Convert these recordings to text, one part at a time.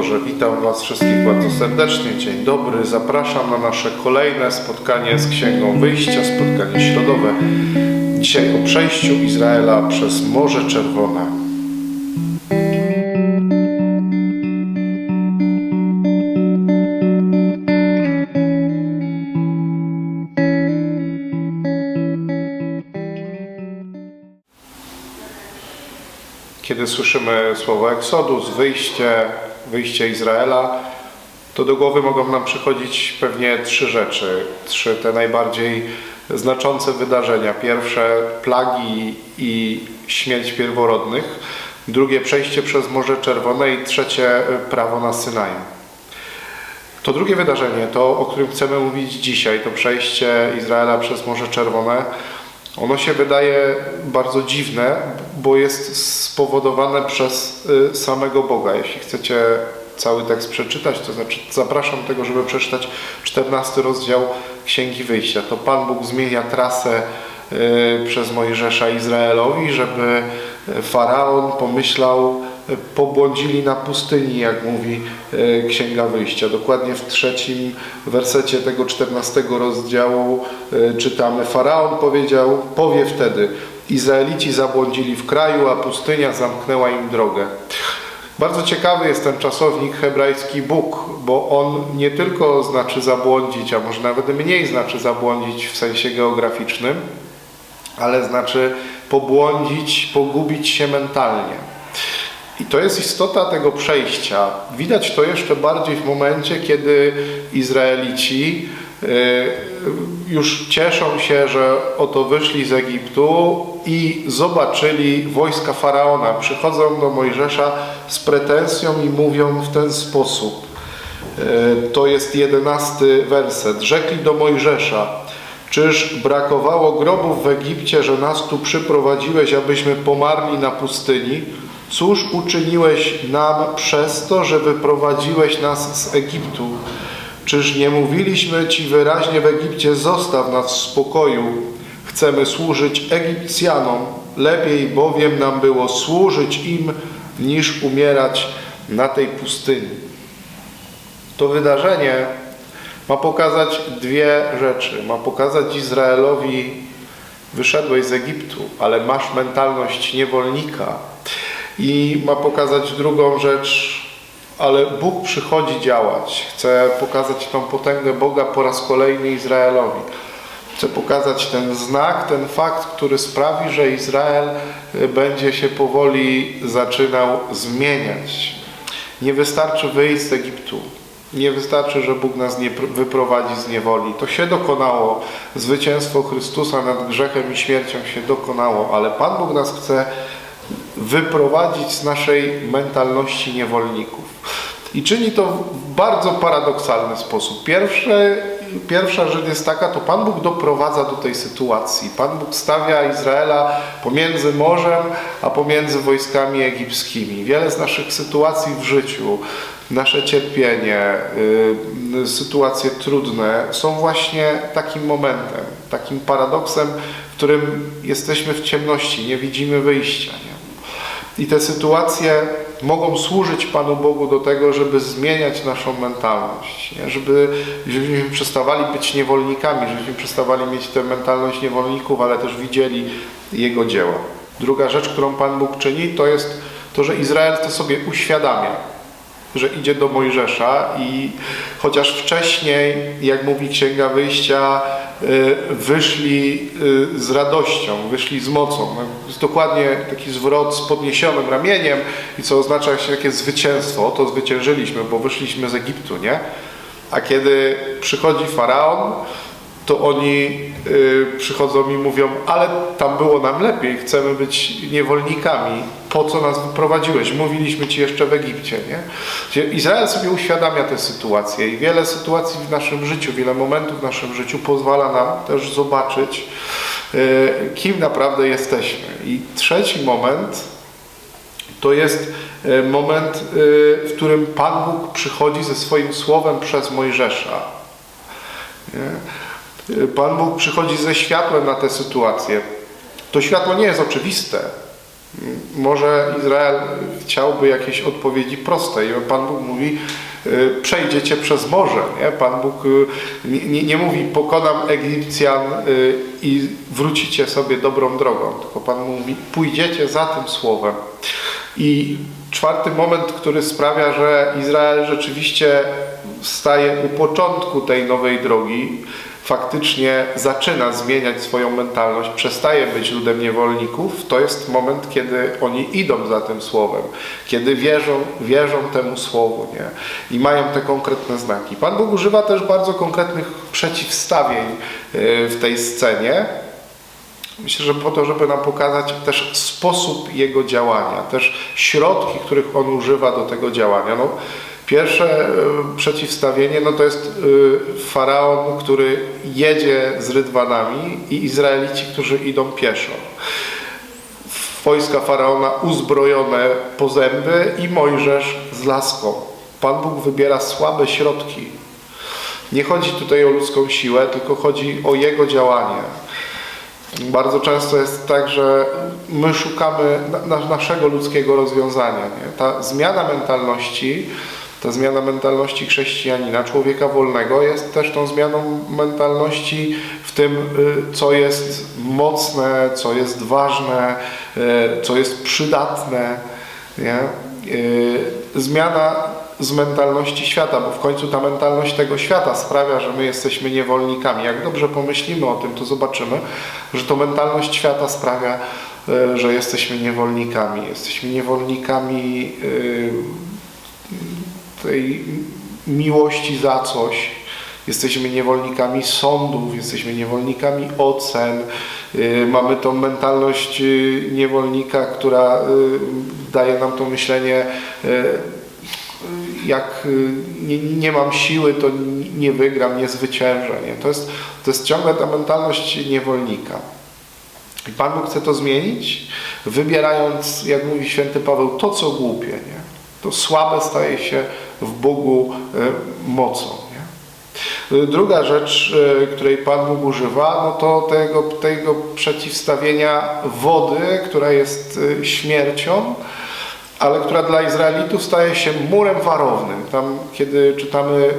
Boże, witam Was wszystkich bardzo serdecznie. Dzień dobry. Zapraszam na nasze kolejne spotkanie z Księgą Wyjścia, spotkanie środowe. Dzisiaj o przejściu Izraela przez Morze Czerwone. Kiedy słyszymy słowo Eksodus, wyjście, wyjście Izraela, to do głowy mogą nam przychodzić pewnie trzy rzeczy. Trzy te najbardziej znaczące wydarzenia. Pierwsze plagi i śmierć pierworodnych. Drugie przejście przez Morze Czerwone i trzecie prawo na Synaju. To drugie wydarzenie, to o którym chcemy mówić dzisiaj, to przejście Izraela przez Morze Czerwone, ono się wydaje bardzo dziwne, bo jest spowodowane przez y, samego Boga. Jeśli chcecie cały tekst przeczytać, to znaczy zapraszam tego, żeby przeczytać 14 rozdział Księgi Wyjścia. To Pan Bóg zmienia trasę y, przez Mojżesza Izraelowi, żeby Faraon pomyślał, pobłądzili na pustyni, jak mówi y, Księga Wyjścia. Dokładnie w trzecim wersecie tego 14 rozdziału y, czytamy: Faraon powiedział, powie wtedy, Izraelici zabłądzili w kraju, a pustynia zamknęła im drogę. Bardzo ciekawy jest ten czasownik hebrajski Bóg, bo on nie tylko znaczy zabłądzić, a może nawet mniej znaczy zabłądzić w sensie geograficznym, ale znaczy pobłądzić, pogubić się mentalnie. I to jest istota tego przejścia. Widać to jeszcze bardziej w momencie, kiedy Izraelici y, już cieszą się, że oto wyszli z Egiptu i zobaczyli wojska faraona. Przychodzą do Mojżesza z pretensją i mówią w ten sposób. Y, To jest jedenasty werset. Rzekli do Mojżesza: Czyż brakowało grobów w Egipcie, że nas tu przyprowadziłeś, abyśmy pomarli na pustyni? Cóż uczyniłeś nam przez to, że wyprowadziłeś nas z Egiptu? Czyż nie mówiliśmy Ci wyraźnie w Egipcie, zostaw nas w spokoju? Chcemy służyć Egipcjanom, lepiej bowiem nam było służyć im, niż umierać na tej pustyni. To wydarzenie ma pokazać dwie rzeczy. Ma pokazać Izraelowi, wyszedłeś z Egiptu, ale masz mentalność niewolnika. I ma pokazać drugą rzecz, ale Bóg przychodzi działać. Chce pokazać tą potęgę Boga po raz kolejny Izraelowi. Chce pokazać ten znak, ten fakt, który sprawi, że Izrael będzie się powoli zaczynał zmieniać. Nie wystarczy wyjść z Egiptu. Nie wystarczy, że Bóg nas nie wyprowadzi z niewoli. To się dokonało. Zwycięstwo Chrystusa nad grzechem i śmiercią się dokonało, ale Pan Bóg nas chce wyprowadzić z naszej mentalności niewolników. I czyni to w bardzo paradoksalny sposób. Pierwsze, pierwsza rzecz jest taka, to Pan Bóg doprowadza do tej sytuacji. Pan Bóg stawia Izraela pomiędzy morzem, a pomiędzy wojskami egipskimi. Wiele z naszych sytuacji w życiu, nasze cierpienie, y, sytuacje trudne są właśnie takim momentem, takim paradoksem, w którym jesteśmy w ciemności, nie widzimy wyjścia. Nie? I te sytuacje mogą służyć Panu Bogu do tego, żeby zmieniać naszą mentalność, nie? Żeby, żebyśmy przestawali być niewolnikami, żebyśmy przestawali mieć tę mentalność niewolników, ale też widzieli Jego dzieła. Druga rzecz, którą Pan Bóg czyni, to jest to, że Izrael to sobie uświadamia, że idzie do Mojżesza i chociaż wcześniej, jak mówi Księga Wyjścia, wyszli y, z radością, wyszli z mocą. No, jest dokładnie taki zwrot z podniesionym ramieniem i co oznacza się takie zwycięstwo. To zwyciężyliśmy, bo wyszliśmy z Egiptu, nie? A kiedy przychodzi Faraon, to oni y, przychodzą i mówią, ale tam było nam lepiej, chcemy być niewolnikami. Po co nas wyprowadziłeś? Mówiliśmy ci jeszcze w Egipcie, nie? Izrael sobie uświadamia tę sytuację i wiele sytuacji w naszym życiu, wiele momentów w naszym życiu pozwala nam też zobaczyć, y, kim naprawdę jesteśmy. I trzeci moment to jest y, moment, y, w którym Pan Bóg przychodzi ze swoim słowem przez Mojżesza. Pan Bóg przychodzi ze światłem na tę sytuację. To światło nie jest oczywiste. Może Izrael chciałby jakiejś odpowiedzi prostej. Pan Bóg mówi, y, przejdziecie przez morze. Nie? Pan Bóg y, nie, nie, mówi, pokonam Egipcjan y, i wrócicie sobie dobrą drogą. Tylko Pan mówi, pójdziecie za tym słowem. I czwarty moment, który sprawia, że Izrael rzeczywiście staje u początku tej nowej drogi, faktycznie zaczyna zmieniać swoją mentalność, przestaje być ludem niewolników, to jest moment, kiedy oni idą za tym słowem, kiedy wierzą, wierzą temu słowu nie? i mają te konkretne znaki. Pan Bóg używa też bardzo konkretnych przeciwstawień y, w tej scenie. Myślę, że po to, żeby nam pokazać też sposób Jego działania, też środki, których On używa do tego działania. No, Pierwsze y, przeciwstawienie no to jest y, faraon, który jedzie z rydwanami i Izraelici, którzy idą pieszo. Wojska faraona uzbrojone po zęby i Mojżesz z laską. Pan Bóg wybiera słabe środki. Nie chodzi tutaj o ludzką siłę, tylko chodzi o Jego działanie. Bardzo często jest tak, że my szukamy na, naszego ludzkiego rozwiązania. Nie? Ta zmiana mentalności ta zmiana mentalności chrześcijanina, człowieka wolnego, jest też tą zmianą mentalności w tym, y, co jest mocne, co jest ważne, y, co jest przydatne. Nie? Y, zmiana z mentalności świata, bo w końcu ta mentalność tego świata sprawia, że my jesteśmy niewolnikami. Jak dobrze pomyślimy o tym, to zobaczymy, że to mentalność świata sprawia, że jesteśmy niewolnikami. Jesteśmy niewolnikami tej miłości za coś. Jesteśmy niewolnikami sądów, jesteśmy niewolnikami ocen. Y, mamy tą mentalność y, niewolnika, która y, daje nam to myślenie, jak nie, nie mam siły, to nie wygram, nie zwyciężę. Nie? To, jest, to jest ciągle ta mentalność niewolnika. I Pan Bóg chce to zmienić, wybierając, jak mówi święty Paweł, to co głupie. Nie? To słabe staje się w Bogu e, mocą. Nie? Druga rzecz, e, której Pan Bóg używa, no to tego, tego przeciwstawienia wody, która jest e, śmiercią, ale która dla Izraelitów staje się murem warownym. Tam, kiedy czytamy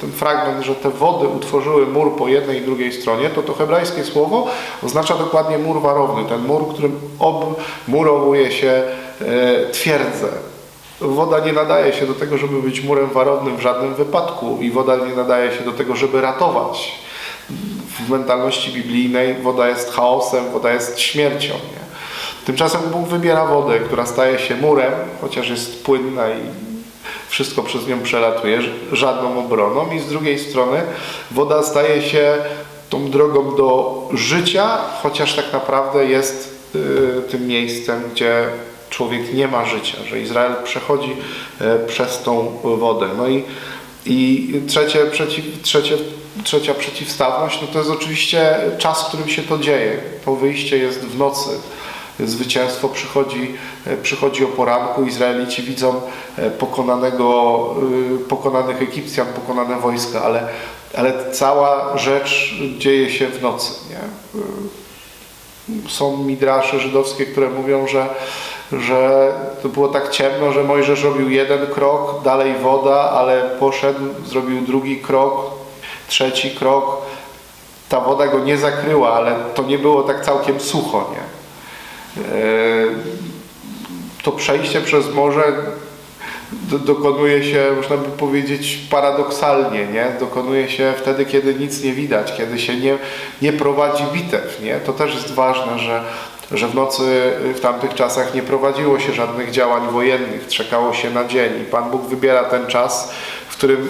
ten fragment, że te wody utworzyły mur po jednej i drugiej stronie, to to hebrajskie słowo oznacza dokładnie mur warowny. Ten mur, którym obmurowuje się twierdzę. Woda nie nadaje się do tego, żeby być murem warownym w żadnym wypadku i woda nie nadaje się do tego, żeby ratować. W mentalności biblijnej woda jest chaosem, woda jest śmiercią. Nie? Tymczasem Bóg wybiera wodę, która staje się murem, chociaż jest płynna i wszystko przez nią przelatuje, żadną obroną i z drugiej strony woda staje się tą drogą do życia, chociaż tak naprawdę jest y, tym miejscem, gdzie człowiek nie ma życia, że Izrael przechodzi e, przez tą wodę. No i, i trzecie, przeciw, trzecie, trzecia przeciwstawność, no to jest oczywiście czas, w którym się to dzieje. To wyjście jest w nocy. Zwycięstwo przychodzi, e, przychodzi o poranku. Izraelici widzą e, pokonanego, pokonanych Egipcjan, pokonane wojska, ale, ale cała rzecz dzieje się w nocy. Nie? Są midrasze żydowskie, które mówią, że że to było tak ciemno, że Mojżesz robił jeden krok, dalej woda, ale poszedł, zrobił drugi krok, trzeci krok. Ta woda go nie zakryła, ale to nie było tak całkiem sucho, nie? E, to przejście przez morze dokonuje się, można by powiedzieć, paradoksalnie, nie? Dokonuje się wtedy, kiedy nic nie widać, kiedy się nie, nie prowadzi bitew, nie? To też jest ważne, że że w nocy w tamtych czasach nie prowadziło się żadnych działań wojennych, czekało się na dzień i Pan Bóg wybiera ten czas, w którym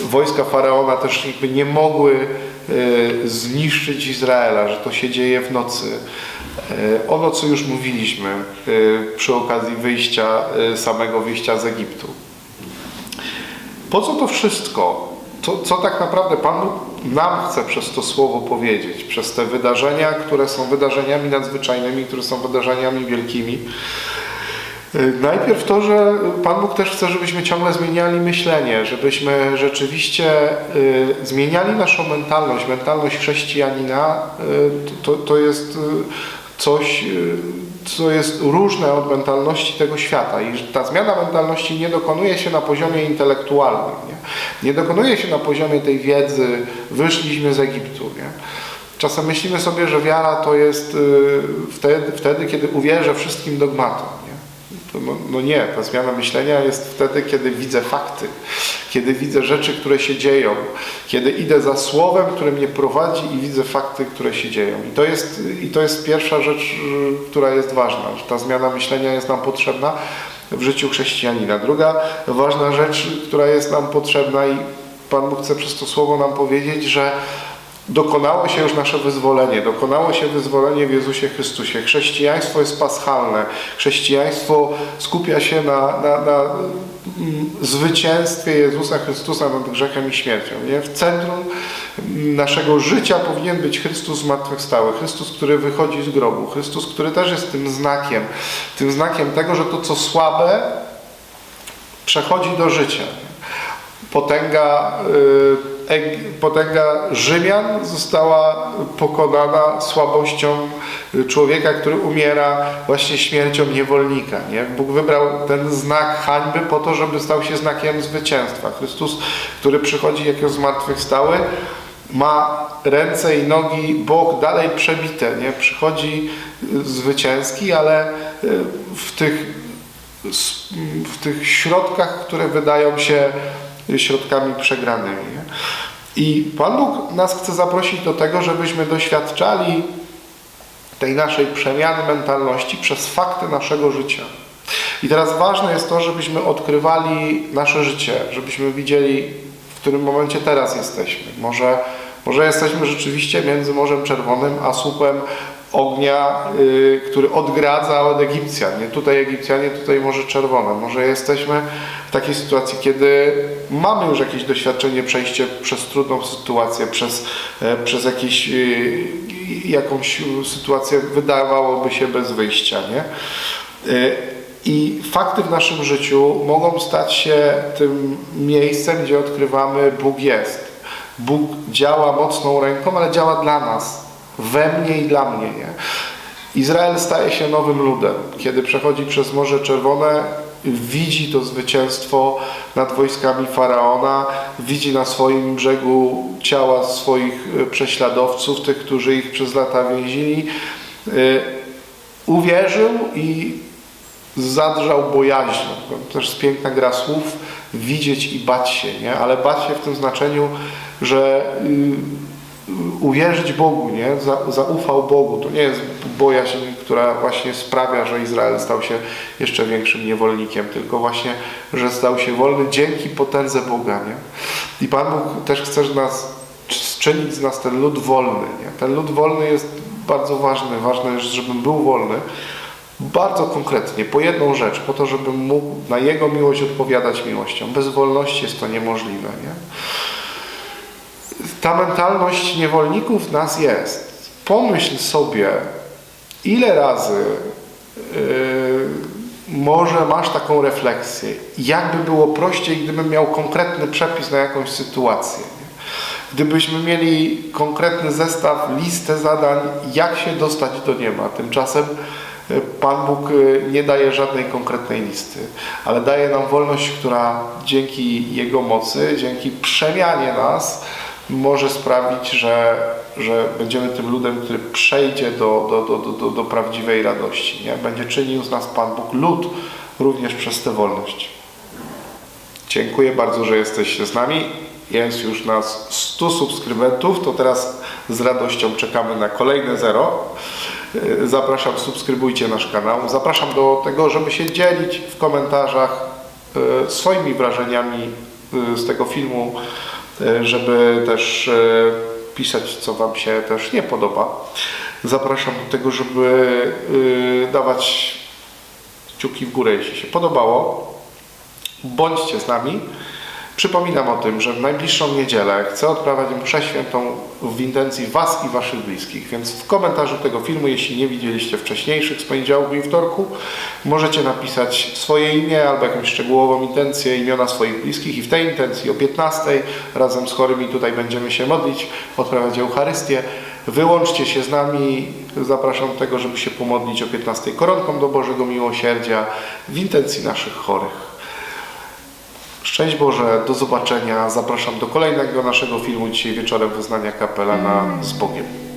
wojska Faraona też jakby nie mogły e, zniszczyć Izraela, że to się dzieje w nocy. E, o nocy już mówiliśmy przy okazji wyjścia, samego wyjścia z Egiptu. Po co to wszystko? Co, co tak naprawdę Pan Bóg nam chce przez to słowo powiedzieć, przez te wydarzenia, które są wydarzeniami nadzwyczajnymi, które są wydarzeniami wielkimi. Y, najpierw to, że Pan Bóg też chce, żebyśmy ciągle zmieniali myślenie, żebyśmy rzeczywiście y, zmieniali naszą mentalność, mentalność chrześcijanina. Y, to, to jest coś, co jest różne od mentalności tego świata. I ta zmiana mentalności nie dokonuje się na poziomie intelektualnym. Nie, nie dokonuje się na poziomie tej wiedzy, wyszliśmy z Egiptu. Nie? Czasem myślimy sobie, że wiara to jest y, wtedy, wtedy kiedy uwierzę wszystkim dogmatom. No, no nie, ta zmiana myślenia jest wtedy, kiedy widzę fakty, kiedy widzę rzeczy, które się dzieją, kiedy idę za słowem, które mnie prowadzi i widzę fakty, które się dzieją. I to jest, i to jest pierwsza rzecz, która jest ważna, że ta zmiana myślenia jest nam potrzebna w życiu chrześcijanina. Druga ważna rzecz, która jest nam potrzebna i Pan Bóg chce przez to słowo nam powiedzieć, że Dokonało się już nasze wyzwolenie, dokonało się wyzwolenie w Jezusie Chrystusie. Chrześcijaństwo jest paschalne. Chrześcijaństwo skupia się na, na, na mm, zwycięstwie Jezusa Chrystusa nad grzechem i śmiercią. Nie? W centrum naszego życia powinien być Chrystus zmartwychwstały. Chrystus, który wychodzi z grobu. Chrystus, który też jest tym znakiem. Tym znakiem tego, że to, co słabe, przechodzi do życia. Potęga, y, potęga Rzymian została pokonana słabością człowieka, który umiera właśnie śmiercią niewolnika. Nie? Bóg wybrał ten znak hańby po to, żeby stał się znakiem zwycięstwa. Chrystus, który przychodzi jako zmartwychwstały, ma ręce i nogi, bok dalej przebite. Nie? Przychodzi zwycięski, ale y, w tych w tych środkach, które wydają się środkami przegranymi. I Pan Bóg nas chce zaprosić do tego, żebyśmy doświadczali tej naszej przemiany mentalności przez fakty naszego życia. I teraz ważne jest to, żebyśmy odkrywali nasze życie, żebyśmy widzieli, w którym momencie teraz jesteśmy. Może, może jesteśmy rzeczywiście między Morzem Czerwonym a słupem ognia, y, który odgradza od Egipcjan. Nie tutaj Egipcjanie, tutaj Morze Czerwone. Może jesteśmy w takiej sytuacji, kiedy mamy już jakieś doświadczenie, przejście przez trudną sytuację, przez, e, przez jakieś, y, jakąś sytuację wydawałoby się bez wyjścia. Nie? Y, I fakty w naszym życiu mogą stać się tym miejscem, gdzie odkrywamy Bóg jest. Bóg działa mocną ręką, ale działa dla nas, we mnie i dla mnie. Nie? Izrael staje się nowym ludem. Kiedy przechodzi przez Morze Czerwone, widzi to zwycięstwo nad wojskami Faraona, widzi na swoim brzegu ciała swoich e, prześladowców, tych, którzy ich przez lata więzili. E, Uwierzył i zadrżał bojaźnią. To też jest piękna gra słów, widzieć i bać się, nie? ale bać się w tym znaczeniu, że y, uwierzyć Bogu, nie? Za, zaufał Bogu. To nie jest bojaźń, która właśnie sprawia, że Izrael stał się jeszcze większym niewolnikiem, tylko właśnie, że stał się wolny dzięki potędze Boga. Nie? I Pan Bóg też chce nas czynić z nas ten lud wolny. Nie? Ten lud wolny jest bardzo ważny. Ważne jest, żebym był wolny, bardzo konkretnie, po jedną rzecz, po to, żebym mógł na Jego miłość odpowiadać miłością. Bez wolności jest to niemożliwe. Nie? Ta mentalność niewolników w nas jest. Pomyśl sobie, ile razy yy, może masz taką refleksję, jakby było prościej, gdybym miał konkretny przepis na jakąś sytuację. Gdybyśmy mieli konkretny zestaw, listę zadań, jak się dostać do nieba. Tymczasem Pan Bóg nie daje żadnej konkretnej listy, ale daje nam wolność, która dzięki Jego mocy, dzięki przemianie nas, może sprawić, że, że będziemy tym ludem, który przejdzie do, do, do, do, do, prawdziwej radości. Nie? Będzie czynił z nas Pan Bóg lud również przez tę wolność. Dziękuję bardzo, że jesteście z nami. Jest już nas 100 subskrybentów, to teraz z radością czekamy na kolejne zero. Zapraszam, subskrybujcie nasz kanał. Zapraszam do tego, żeby się dzielić w komentarzach e, swoimi wrażeniami e, z tego filmu, żeby też e, pisać, co Wam się też nie podoba. Zapraszam do tego, żeby e, dawać kciuki w górę, jeśli się podobało. Bądźcie z nami Przypominam o tym, że w najbliższą niedzielę chcę odprawiać mszę świętą w intencji Was i Waszych bliskich, więc w komentarzu tego filmu, jeśli nie widzieliście wcześniejszych z poniedziałku i wtorku, możecie napisać swoje imię albo jakąś szczegółową intencję, imiona swoich bliskich i w tej intencji o 15 razem z chorymi tutaj będziemy się modlić, odprawiać Eucharystię. Wyłączcie się z nami. Zapraszam do tego, żeby się pomodlić o 15 koronką do Bożego Miłosierdzia w intencji naszych chorych. Szczęść Boże, do zobaczenia. Zapraszam do kolejnego naszego filmu dzisiaj wieczorem wyznania kapelana z Bogiem.